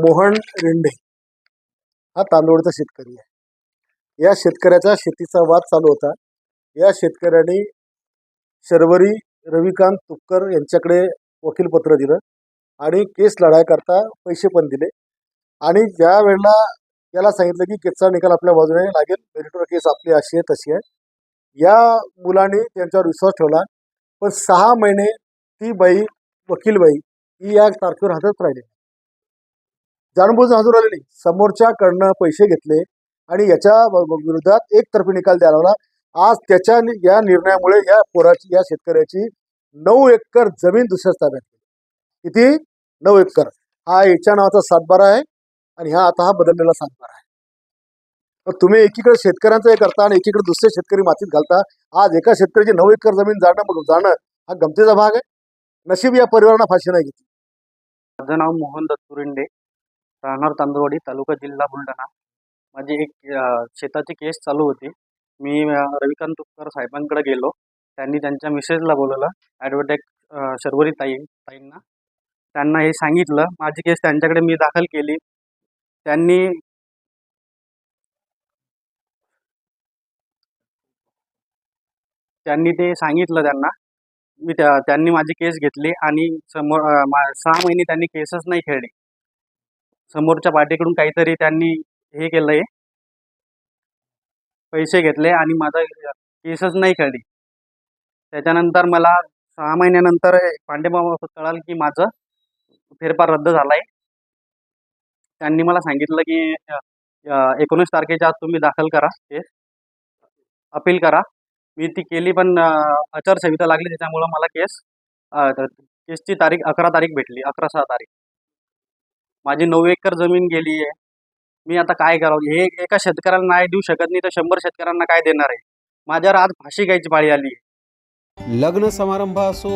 मोहन रेंडे. हा तांदूळचा शेतकरी आहे. या शेतकऱ्याचा शेतीचा वाद चालू होता. या शेतकऱ्याने शर्वरी रविकांत तुपकर यांच्याकडे वकीलपत्र दिलं आणि केस लढायकरता पैसे पण दिले. आणि ज्या वेळेला याला सांगितलं की केसचा निकाल आपल्या बाजूने लागेल मेरिटवर केस आपली अशी आहे तशी आहे. या मुलाने त्यांच्यावर विश्वास ठेवला. पण सहा महिने ती बाई वकीलबाई ही या तारखेवर हजरच राहिली. जाणबुजून हजर आलेली. समोरच्याकडनं पैसे घेतले आणि याच्या व- व- विरोधात एकतर्फी निकाल द्यायला लावला. आज त्याच्या या निर्णयामुळे या पोराची या शेतकऱ्याची नऊ एकर जमीन दुसऱ्याच ताब्यात किती? नऊ एकर. हा याच्या नावाचा सातबारा आहे आणि हा आता हा बदललेला सातबारा आहे. तर तुम्ही एकीकडे शेतकऱ्यांचं हे करता आणि एकीकडे दुसरे शेतकरी मातीत घालता. आज एका शेतकऱ्याची नऊ एकर जमीन जाणं जाणं हा गमतीचा भाग आहे. नशीब या परिवारांना फाशी नाही घेतली. माझं नाव मोहन दत्तुरिंडे. राहणार तांदूळवाडी तालुका जिल्हा बुलढाणा. माझी एक अ, शेताची केस चालू होती. मी अ, रविकांत तुपकर साहेबांकडे गेलो. त्यांनी त्यांच्या मिसेसला बोलवलं. ॲडव्होटेक शर्वरी ताई ताईंना. त्यांना हे सांगितलं. माझी केस त्यांच्याकडे मी दाखल केली. त्यांनी त्यांनी ते सांगितलं त्यांना. मी त्या त्यांनी माझी केस घेतली आणि समोर अ, मा- सहा महिने त्यांनी केसच नाही खेळली. समोरच्या पार्टीकडून काहीतरी त्यांनी हे केलंय. पैसे घेतले आणि माझा केसच नाही खेळली त्याच्यानंतर मला सहा महिन्यानंतर पांडेबाबा कळाल की माझं फेरफार रद्द झालाय. त्यांनी मला सांगितलं की एकोणीस तारखेच्या आत तुम्ही दाखल करा केस. अपील करा. मी ती केली पण आचारसंहिता लागली त्याच्यामुळं मला केस केसची तारीख अकरा तारीख भेटली अकरा सहा तारीख. माझी नऊ एकर जमीन गेली आहे. मी आता काय करावं? हे एका शेतकऱ्याला नाही देऊ शकत नाही तर शंभर शेतकऱ्यांना काय देणार आहे? माझ्यावर आज फाशी घ्यायची पाळी आली लग्न समारंभ असो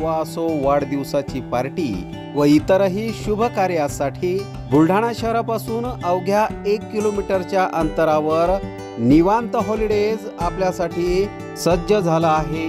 वा असो वाढदिवसाची पार्टी व इतरही शुभ कार्यासाठी बुलढाणा शहरापासून अवघ्या एक किलोमीटरच्या अंतरावर निवांत हॉलिडेज आपल्यासाठी सज्ज झाला आहे.